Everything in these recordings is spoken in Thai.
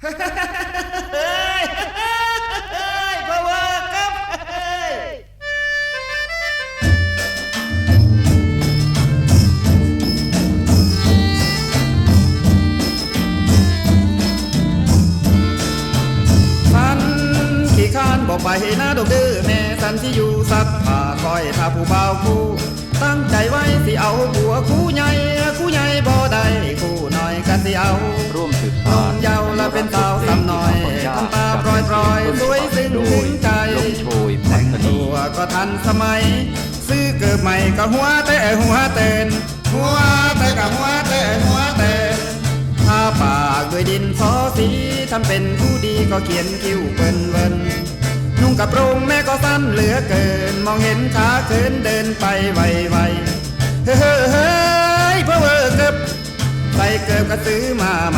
เฮ้ยเฮ้ยพะเวอร์ครับฉันขี้ข้านบอกไปนะดอกเดื้อแม่สันที่อยู่สักผ้าคอยถ้าผู้เบาคู่ ตั้งใจไว้สิเอาผัวคู่ใหญ่คู่ใหญ่บ่ได้คู ทำตาปล่อยปลอยสวยซึ้งถึงใจแต่งตัวก็ทันสมัย ซื้อเกิดใหม่ก็หัวแต่หัวเต้นหัวแต่ก็หัวแต่หัวเต้นทาปากด้วยดินสอสีทำเป็นผู้ดีก็เขียนคิ้วเปิ้นเวินนุ่งกระโรงแม่ก็สั้นเหลือเกิน มองเห็นขาเขินเดินไปไวๆเฮ้เฮ้ยเฮ้ยเพื่อเวอร์เกิบใส่เกิบก็ซื้อมาใหม่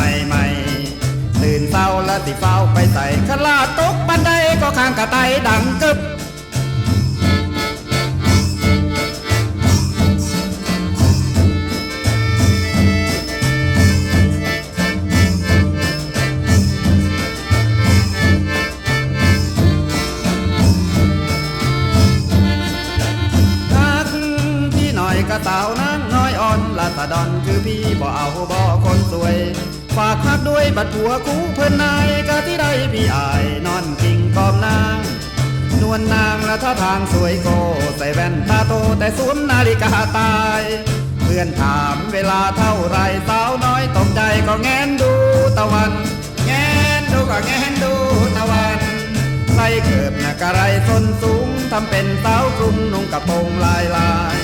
เศร้าแล้วติเฝ้าไปใส่ขลาตกบันไดก็ข้างกระไตดังกึบทักพี่หน่อยกะเต่านั้นน้อยอ่อนลาตาดอนคือพี่บ่เอาบ่คน ฝากพักด้วยบัดผัวคู่เพิ่นนายกะที่ได้พี่อายนอนกิ่งกอมนาง นวลนางและท่าทางสวยโก ใส่แว่นตาโตแต่สวมนาฬิกาตาย เพื่อนถามเวลาเท่าไรสาวน้อยตกใจก็แงนดูตะวัน แงนดูก็แงนดูตะวันใส่เกิบหน้ากระไรส้นสูงทำเป็นสาวกรุงนุ่งกระโปรงลายลาย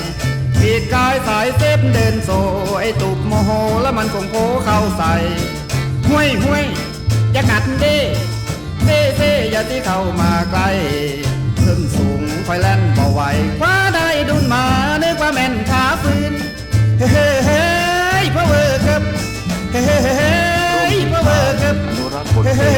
ปีดกายสายเซฟเดินโซไอตุบ วันคงโผเข้าใส่ห้วยห้วยอย่ากัดเด้เซ่เซ่อย่าที่เข้ามาใกล้ขึ้นสูงคอยแล่นบ่ไหวคว้าได้ดุนมานึกว่าแม่นขาฟืนเฮ้เฮ้เฮ้พ่เวอร์ครับเฮ้เฮ้เฮ้ยพ่เวอร์ครับเพลเฮ้เฮ้